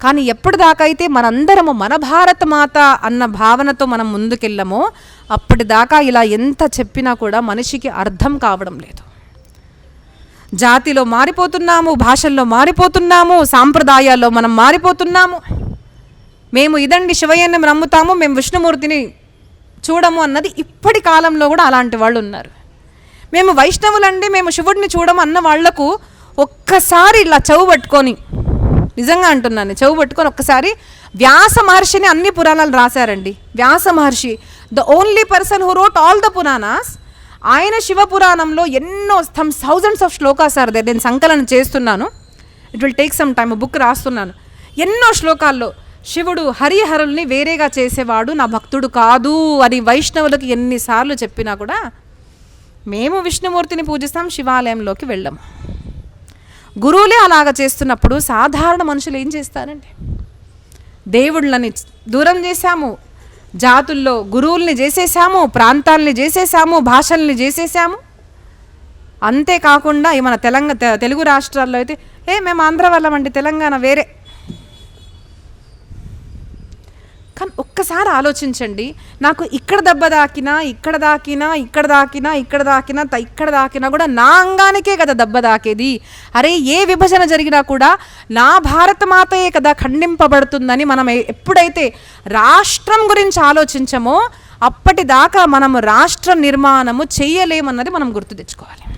కానీ ఎప్పటిదాకా అయితే మనందరము మన భారత మాత అన్న భావనతో మనం ముందుకెళ్ళమో అప్పటిదాకా ఇలా ఎంత చెప్పినా కూడా మనిషికి అర్థం కావడం లేదు. జాతిలో మారిపోతున్నాము భాషల్లో మారిపోతున్నాము సాంప్రదాయాల్లో మనం మారిపోతున్నాము. మేము ఇదండి శివయ్యని నమ్ముతాము మేము విష్ణుమూర్తిని చూడము అన్నది ఇప్పటి కాలంలో కూడా అలాంటి వాళ్ళు ఉన్నారు. మేము వైష్ణవులండి మేము శివుడిని చూడము అన్న వాళ్ళకు ఒక్కసారి ఇలా చెవు పట్టుకొని నిజంగా అంటున్నాను చెవు పట్టుకొని ఒక్కసారి వ్యాస మహర్షిని అన్ని పురాణాలు రాశారండి. Vyasa Maharshi the only person who wrote all the Puranas ఆయన శివ పురాణంలో ఎన్నో స్థమ్ thousands of shlokas are there నేను సంకలనం చేస్తున్నాను. It will take some time book రాస్తున్నాను. ఎన్నో శ్లోకాల్లో శివుడు హరిహరుల్ని వేరేగా చేసేవాడు నా భక్తుడు కాదు అని వైష్ణవులకు ఎన్నిసార్లు చెప్పినా కూడా మేము విష్ణుమూర్తిని పూజిస్తాం శివాలయంలోకి వెళ్ళము గురువులే అలాగ చేస్తున్నప్పుడు సాధారణ మనుషులు ఏం చేస్తారండి దేవుళ్ళని దూరం చేశాము జాతుల్లో గురువుల్ని చేసేసాము ప్రాంతాలని చేసేసాము భాషల్ని చేసేసాము అంతేకాకుండా మన తెలంగాణ తెలుగు రాష్ట్రాల్లో అయితే ఏ మేము ఆంధ్ర వాళ్ళమండి తెలంగాణ వేరే. కానీ ఒక్కసారి ఆలోచించండి. నాకు ఇక్కడ దెబ్బ దాకినా ఇక్కడ దాకినా ఇక్కడ దాకినా ఇక్కడ దాకినా త- ఇక్కడ దాకినా కూడా నా అంగానికే కదా దెబ్బ దాకేది అరే ఏ విభజన జరిగినా కూడా నా భారత మాతయే కదా ఖండింపబడుతుందని మనం ఎప్పుడైతే రాష్ట్రం గురించి ఆలోచించమో అప్పటిదాకా మనము రాష్ట్ర నిర్మాణము చేయలేమన్నది మనం గుర్తు తెచ్చుకోవాలి.